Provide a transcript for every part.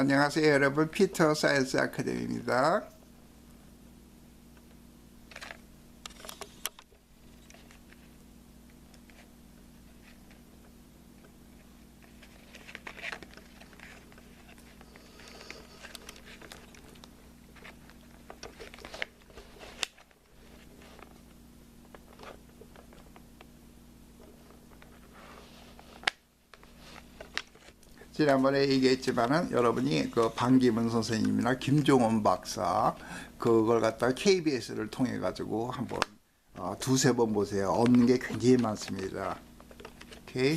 안녕하세요 여러분 피터 사이언스 아카데미입니다. 지난번에 얘기했지만은 여러분이 그 방기문 선생님이나 김종원 박사 그걸 갖다 KBS를 통해 가지고 한번 어, 두세 번 보세요. 얻는 게 굉장히 많습니다. 오케이.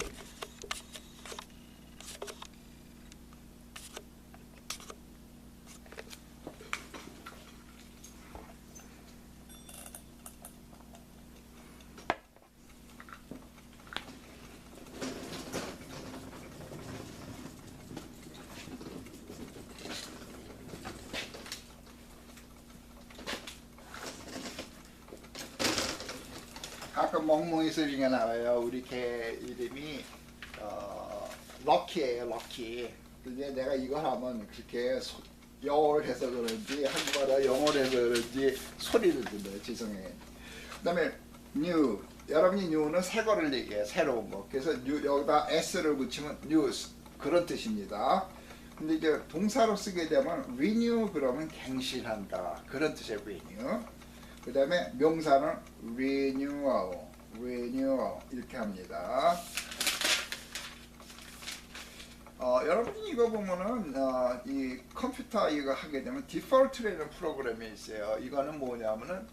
가끔 멍멍이 소리가 나와요. 우리 개 이름이 어, 럭키예요, 럭키. 근데 내가 이걸 하면 그렇게 소, 영어를 해서 그런지 한국어로 영어를 해서 그런지 소리를 들려요. 죄송해요. 그 다음에 new. 여러분이 new는 새 거를 얘기해요. 새로운 거. 그래서 new, 여기다 s를 붙이면 news 그런 뜻입니다. 근데 이제 동사로 쓰게 되면 renew 그러면 갱신한다 그런 뜻의 renew. 그 다음에 명사는 renewal, renewal 이렇게 합니다. 어, 여러분이 이거 보면은 어, 이 컴퓨터 이거 하게 되면 디폴트라는 프로그램이 있어요. 이거는 뭐냐면은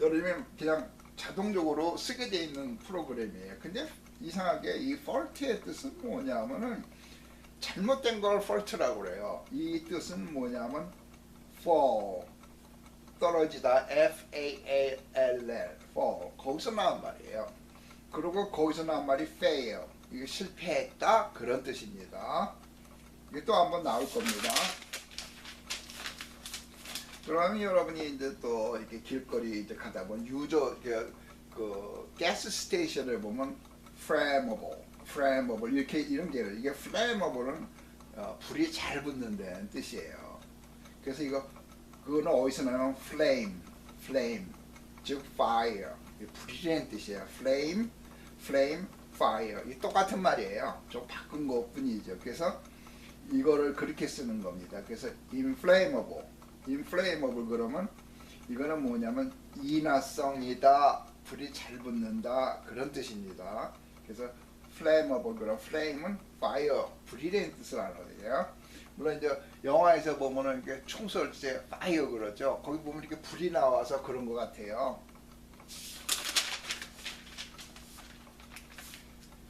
여러분이 그냥 자동적으로 쓰게 돼 있는 프로그램이에요. 근데 이상하게 이 fault의 뜻은 뭐냐면은 잘못된 걸 fault라고 그래요. 이 뜻은 뭐냐면 fall 떨어지다 F A A L L fall 거기서 나온 말이에요. 그리고 거기서 나온 말이 fail 이게 실패했다 그런 뜻입니다. 이게 또 한번 나올 겁니다. 그러면 여러분이 이제 또 이렇게 길거리 이제 가다 보면 유저 그, 그 가스 스테이션을 보면 flammable, flammable 이렇게 이런 게 이게 flammable은 어, 불이 잘 붙는다는 뜻이에요. 그래서 이거 그거는 어디서 나면 flame, flame, 즉 fire, 이 불이라는 뜻이에요. flame, flame, fire. 이 똑같은 말이에요. 좀 바꾼 것 뿐이죠. 그래서 이거를 그렇게 쓰는 겁니다. 그래서 inflammable, inflammable 그러면 이거는 뭐냐면 인화성이다, 불이 잘 붙는다 그런 뜻입니다. 그래서 flammable 그럼 flame은 fire, 불이라는 뜻을 하거든요. 물론 이제 영화에서 보면은 이렇게 총쏠때 파이어 그러죠. 거기 보면 이렇게 불이 나와서 그런 것 같아요.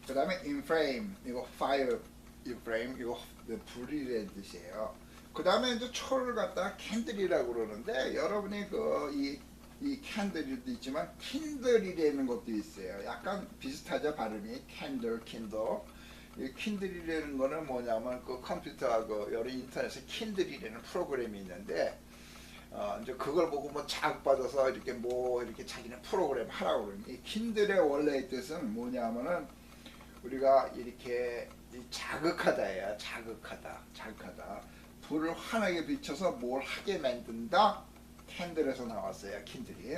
그 다음에 inflame 이거 fire inflame 이거 불이라는 뜻이에요. 그 다음에 이제 초를 갖다가 캔들이라고 그러는데 여러분이 그이 이 캔들도 있지만 킨들이라는 것도 있어요. 약간 비슷하죠 발음이 캔들 킨들. 이 킨들이라는 거는 뭐냐면 그 컴퓨터하고 여러 인터넷에 킨들이라는 프로그램이 있는데 어 이제 그걸 보고 뭐 자극 받아서 이렇게 뭐 이렇게 자기네 프로그램 하라고 그러는 이 킨들의 원래의 뜻은 뭐냐면은 우리가 이렇게 이 자극하다예요. 자극하다, 자극하다. 불을 환하게 비춰서 뭘 하게 만든다. 캔들에서 나왔어요. 킨들이.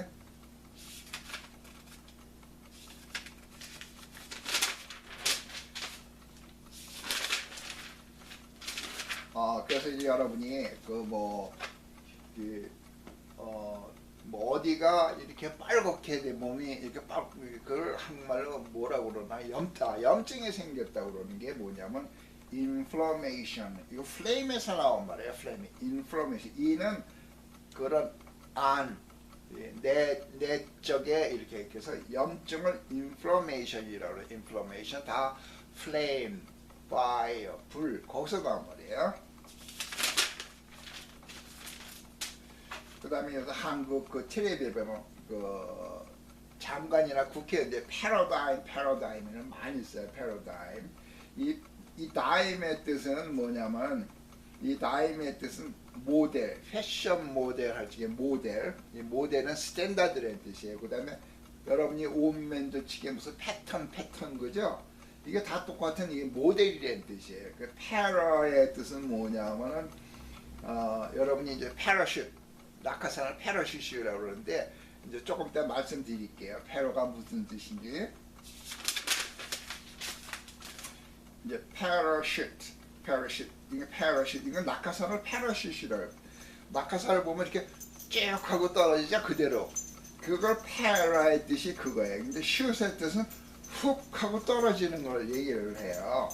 이제 여러분이 그뭐 그, 어, 뭐 어디가 이렇게 빨갛게 내 몸이 이렇게 빨 그걸 한국말로 뭐라고 그러나? 염타 염증이 생겼다 고 그러는 게 뭐냐면 inflammation. 이거 flame에서 나온 말이에요 flame. inflammation. 이는 그런 안 내 내적에 이렇게 해서 염증을 inflammation이라고 그래요. inflammation 다 flame fire 불. 거기서 나온 말이에요. 그 다음에 여기서 한국 그 텔레비에 보면 그 장관이나 국회의원들 패러다임 패러다임을 많이 써요 패러다임. 이, 이 다임의 뜻은 뭐냐면 이 다임의 뜻은 모델 패션 모델 할 적에 모델. 이 모델은 스탠다드라는 뜻이에요. 그 다음에 여러분이 옷맨도 치게 무슨 패턴 패턴 그죠? 이게 다 똑같은 이게 모델이라는 뜻이에요. 그 패러의 뜻은 뭐냐면은 어, 여러분이 이제 패러슛 낙하산을 패러슛이라고 그러는데 이제 조금 이따 말씀드릴게요. 패러가 무슨 뜻인지. 이제 패러슛, 패러슛, 이게 패러슛, 이건 낙하산을. 해요. 낙하산을 보면 이렇게 쭉 하고 떨어지자 그대로. 그걸 패러의 뜻이 그거예요. 근데 슛의 뜻은 훅 하고 떨어지는 걸 얘기를 해요.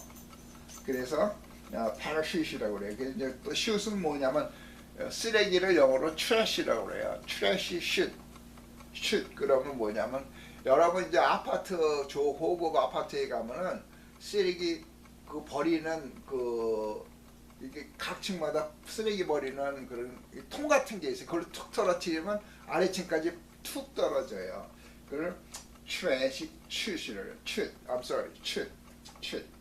그래서 어, 패러슛이라고 그래요. 이제 또 슛은 뭐냐면 어, 쓰레기를 영어로 트래시라고 그래요. 트래시 슛. 슛 그러면 뭐냐면 여러분 이제 아파트 조 호급 아파트에 가면은 쓰레기 그 버리는 그 이게 각 층마다 쓰레기 버리는 그런 이통 같은 게 있어요. 그걸 툭 떨어뜨리면 아래층까지 툭 떨어져요. 그걸 트래시 슛이래요. 슛. I'm sorry. 슛. 슛.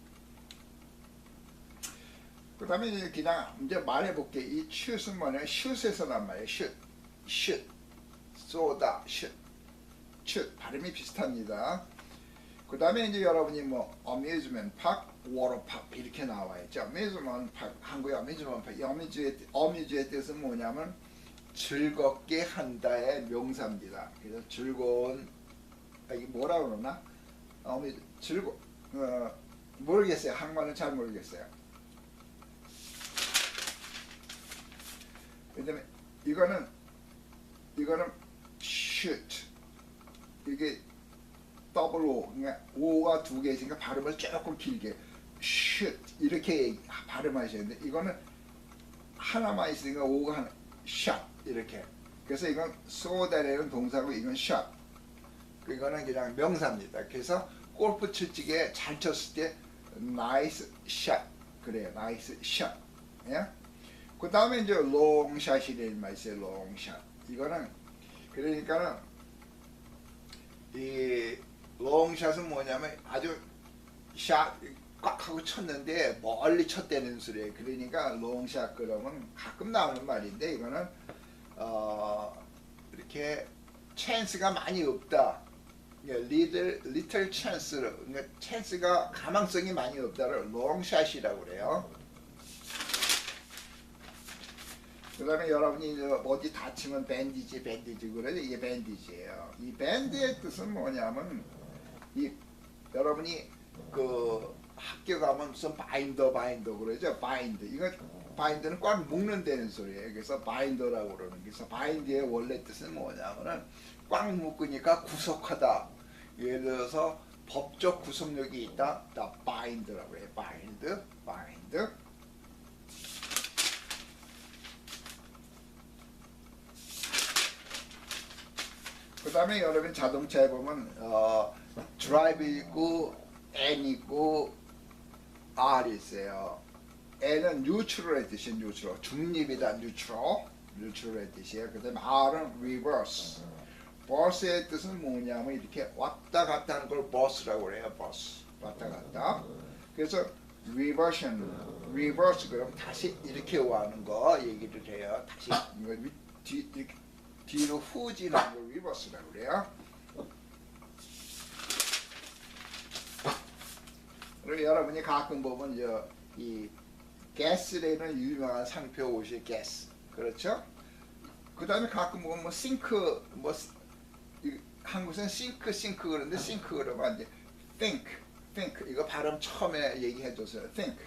그 다음에 이제 그냥 이제 말해볼게. 이 슛은 뭐냐? 슛에서 난 말이에요. 슛. 슛. 쏘다. 슛. 슛. 발음이 비슷합니다. 그 다음에 이제 여러분이 뭐 어뮤즈먼트 파크, 워터파크 이렇게 나와 있죠. 어뮤즈먼트 파크, 한국의 어뮤즈먼트. 이 어뮤즈의, 어뮤즈의 뜻은 뭐냐면 즐겁게 한다의 명사입니다. 그래서 즐거운 아, 이게 뭐라 그러나? 어뮤즈 즐거 어, 모르겠어요. 한국말은 잘 모르겠어요. 그다음에 이거는 이거는 shoot 이게 더블 O 그러니까 O가 두 개 있으니까 발음을 조금 길게. Shoot 이렇게 발음하셔야 되는데 이거는 하나만 있으니까 O가 하나. Shot 이렇게. 그래서 이건 쏘다라는 동사고 이건 shot 이거는 그냥 명사입니다. 그래서 골프 칠 적에 잘 쳤을 때 nice shot 그래요. nice shot 예? 그 다음에 이제 롱샷이라는 말 있어요 롱샷 이거는 그러니까는 이 롱샷은 뭐냐면 아주 샷 꽉 하고 쳤는데 멀리 쳤다는 소리예요. 그러니까 롱샷 그러면 가끔 나오는 말인데 이거는 어 이렇게 찬스가 많이 없다. 리들 리틀 찬스로 그러니까 찬스가 가망성이 많이 없다를 롱샷이라고 그래요. 그다음에 여러분이 어디 다치면 밴디지 밴디지 그래서 이게 밴디지예요. 이 밴드의 뜻은 뭐냐면 이 여러분이 그 학교 가면 무슨 바인더 바인더 그러죠 바인드 이거 바인드는 꽉 묶는다는 소리예요. 그래서 바인더라고 그러는 게 그래서 바인드의 원래 뜻은 뭐냐면은 꽉 묶으니까 구속하다. 예를 들어서 법적 구속력이 있다. 다 바인드라고 해요. 바인드 바인드 그 다음에 여러분 자동차에 보면 어, 드라이브 있고 N 있고 R 있어요. N은 뉴트럴의 뜻이 뉴트럴, 중립이다 뉴트럴, 뉴트럴의 뜻이에요. 그 다음에 R은 reverse. 버스의 뜻은 뭐냐면 이렇게 왔다 갔다 하는 걸 버스라고 그래요. 버스. 왔다 갔다. 그래서 reversion, reverse 그럼 다시 이렇게 와는 거 얘기를 해요. 다시 뒤, 이렇게 뒤로 후진하는 걸 리버스라고 그래요. 그리고 여러분이 가끔 보면 저이 가스라는 유명한 상표 옷이 가스. 그렇죠? 그 다음에 가끔 보면 뭐 싱크 뭐 한국에서는 싱크 싱크 그러는데 싱크 그러면 이제 think think. 이거 발음 처음에 얘기해 줬어요 think.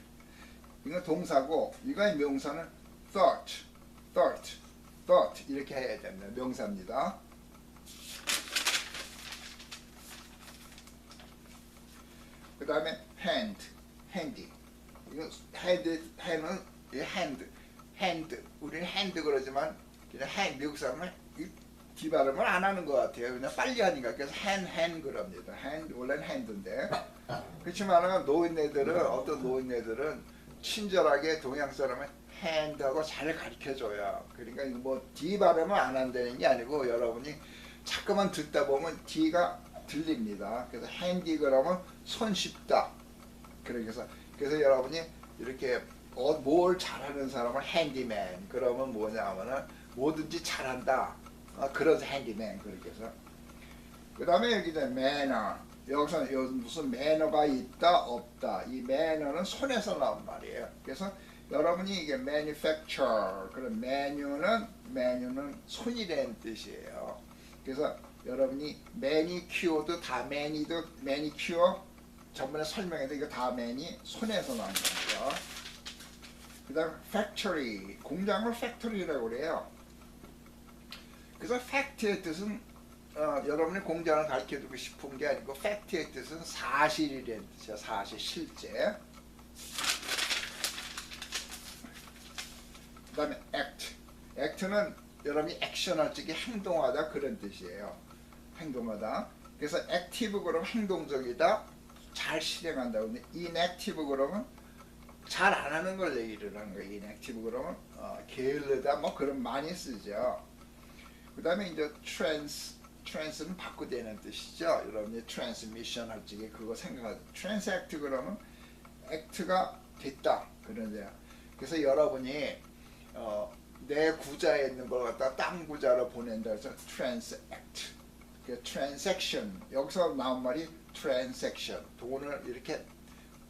이거 동사고 이거의 명사는 thought thought thought 이렇게 해야 됩니다. 명사입니다. 그 다음에 hand, handy. 이거 hand, hand은 이 hand, hand. 우리는 hand 그러지만 그냥 hand 미국 사람은 이 뒤발음을 안 하는 것 같아요. 그냥 빨리 하니까 그래서 hand, hand 그럽니다. hand 원래는 hand인데 그렇지만 노인네들은 어떤 노인네들은 친절하게 동양 사람은 hand하고 잘 가르쳐줘요. 그러니까 뭐 D 발음을 안 한다는 게 아니고 여러분이 자꾸만 듣다 보면 D가 들립니다. 그래서 handy 그러면 손쉽다. 그래서 그래서 여러분이 이렇게 어, 뭘 잘하는 사람을 handyman 그러면 뭐냐면은 뭐든지 잘한다. 아, 그래서 handyman 그렇게 해서 그 다음에 여기 이제 manner 여기서 요 무슨 매너가 있다 없다 이 매너는 손에서 나온 말이에요. 그래서 여러분이 이게 manufacture 그런 메뉴는 메뉴는 손이라는 뜻이에요. 그래서 여러분이 매니큐어도 다 매니도 매니큐어 전번에 설명했던 이거 다 매니 손에서 나온 거고요. 그다음 factory 공장을 factory라고 그래요. 그래서 fact의 뜻은 어, 여러분이 공장을 가르쳐주고 싶은 게 아니고 fact의 뜻은 사실이라는 뜻이야 사실 실제. 그 다음에 act act는 여러분이 액션할 적에 행동하다 그런 뜻이에요. 행동하다. 그래서 active 그러면 행동적이다. 잘 실행한다. 근데 inactive 그러면 잘 안 하는 걸 얘기를 하는 거예요. inactive 그러면 어, 게을르다 뭐 그런 많이 쓰죠. 그 다음에 이제 trans trans는 바꾸되는 뜻이죠. 여러분이 transmission 할 적에 그거 생각하죠. transact 그러면 act가 됐다 그런데요. 그래서 여러분이 어, 내 구자에 있는 걸 갖다 딴 구자로 보낸다. 해서 transact. 그 transaction. 여기서 나온 말이 transaction. 돈을 이렇게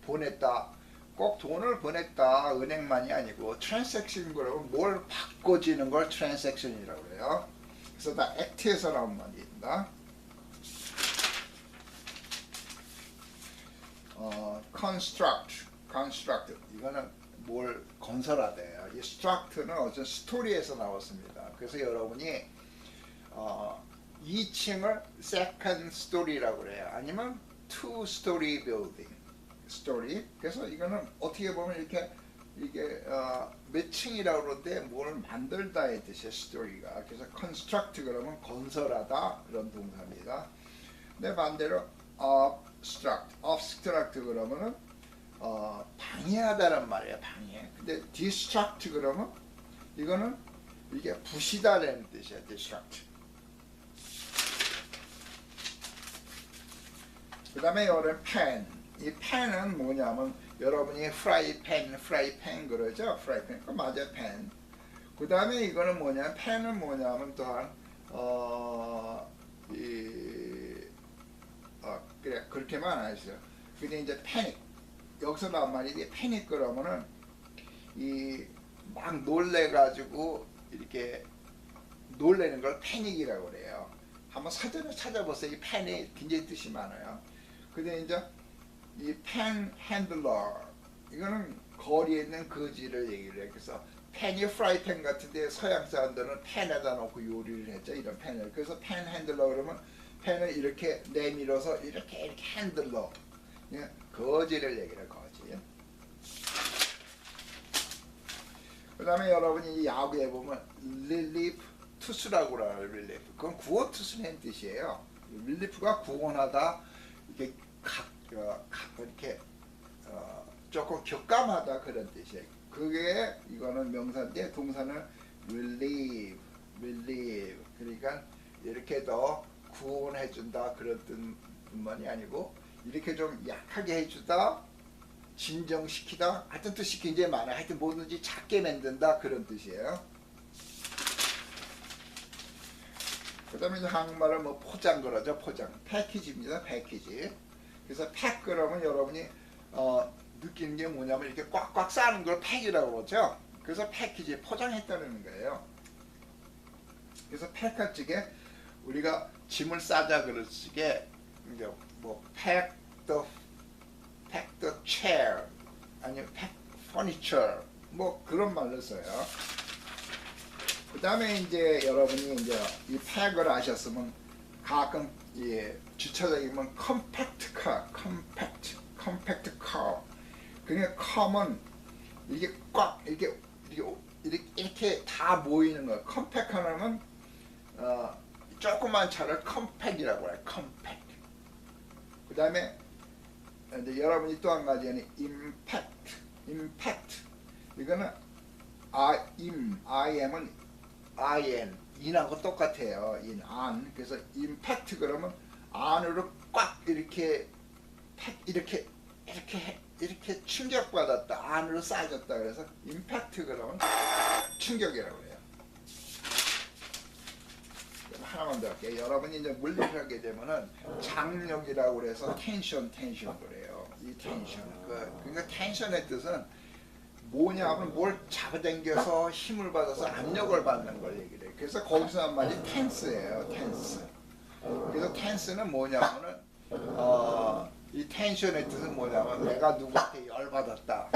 보냈다. 꼭 돈을 보냈다. 은행만이 아니고 transaction 그러면 뭘 바꿔지는 걸 transaction이라고 해요. 그래서 다 act에서 나온 말입니다. 어, construct. construct. 이거는 뭘 건설하대요 이 struct는 어떤 스토리에서 나왔습니다 그래서 여러분이 어, 2층을 second story라고 그래요. 아니면 two story building. 그래서 이거는 어떻게 보면 이렇게 이게 어, 몇 층이라고 그러는데 뭘 만들다의 뜻이에요. 스토리가. 그래서 construct 그러면 건설하다 그런 동사입니다. 근데 반대로 obstruct, obstruct 그러면은 어, 방해하다는 말이에요. 방해. 근데 distract 그러면 이거는 이게 부시다라는 뜻이에요. distract. 그 다음에 여름 팬. 이 팬은 뭐냐면 여러분이 프라이팬, 프라이팬 그러죠? 프라이팬. 그 맞아요, 팬. 그 다음에 이거는 뭐냐? 팬은 뭐냐면 또한 어, 이, 어, 그래 그렇게만 하시죠. 근데 이제 패닉. 여기서 나온 말이 이게 패닉 그러면은 이 막 놀래가지고 이렇게 놀래는 걸 패닉이라고 그래요. 한번 사전에 찾아보세요. 이 팬이 굉장히 뜻이 많아요. 근데 이제 이팬 핸들러 이거는 거리에 있는 거지를 얘기를 해. 그래서 팬이 프라이팬 같은데 서양 사람들은 팬에다 놓고 요리를 했죠. 이런 팬을. 그래서 팬 핸들러 그러면 팬을 이렇게 내밀어서 이렇게 이렇게 핸들러 예, 거지를 얘기를 해. 거지. 그다음에 여러분이 이 야구에 보면 릴리프 투수라고 그래요. 릴리프. 그건 구원 투수는 뜻이에요. 릴리프가 구원하다 이렇게 각, 어, 각 이렇게 어, 조금 격감하다 그런 뜻이에요. 그게 이거는 명사인데 동사는 relieve, relieve. 그러니까 이렇게 더 구원해준다 그런 뜻만이 아니고 이렇게 좀 약하게 해주다, 진정시키다. 하여튼 뜻이 굉장히 많아요. 하여튼 뭐든지 작게 만든다 그런 뜻이에요. 그 다음에 이제 한국말은 뭐 포장 그러죠 포장 패키지입니다 패키지 그래서 팩 그러면 여러분이 어, 느끼는 게 뭐냐면 이렇게 꽉꽉 싸는 걸 팩이라고 그러죠 그래서 패키지 포장했다는 거예요 그래서 팩할 적에 우리가 짐을 싸자 적에 이제 뭐 pack the pack the chair 아니면 pack furniture 뭐 그런 말로 써요 그 다음에 이제 여러분이 이제 이 팩을 아셨으면 가끔 예, 주차장이면 컴팩트 카, 컴팩트, 컴팩트 카. 그러니까 컴은 이게 꽉 이렇게 이렇게 이렇게, 다 모이는 거예요. 컴팩 하나면 어, 조그만 차를 컴팩이라고 해요. 컴팩. 그 다음에 이제 여러분이 또 한 가지는 임팩트, 임팩트. 이거는 im, I am은 IN 인하고 똑같아요. 인, 안. 그래서 임팩트 그러면 안으로 꽉 이렇게 팩 이렇게 이렇게 해- 이렇게 충격받았다. 안으로 싸졌다. 그래서 임팩트 그러면 충격이라고 해요. 하나만 더 할게요. 여러분이 이제 물리를 하게 되면은 장력이라고 그래서 텐션 텐션 그래요. 이 텐션. 그, 그러니까 텐션의 뜻은 뭐냐면 뭘 잡아당겨서 힘을 받아서 압력을 받는 걸 얘기를 해요. 그래서 거기서 한 말이 텐스예요. 텐스. 그래서 텐스는 뭐냐면은 어, 이 텐션의 뜻은 뭐냐면 내가 누구한테 열받았다.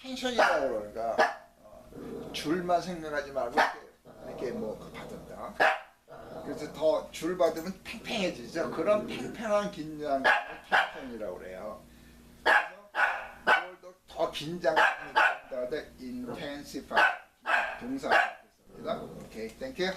텐션이라고 그러니까 어, 줄만 생각하지 말고 이렇게, 뭐 받았다. 그래서 더 줄 받으면 팽팽해지죠. 그런 팽팽한 긴장감을 텐션이라고 그래요. 어, 긴장감이 더더 intensify 동사 됐습니다. 오케이, 땡큐.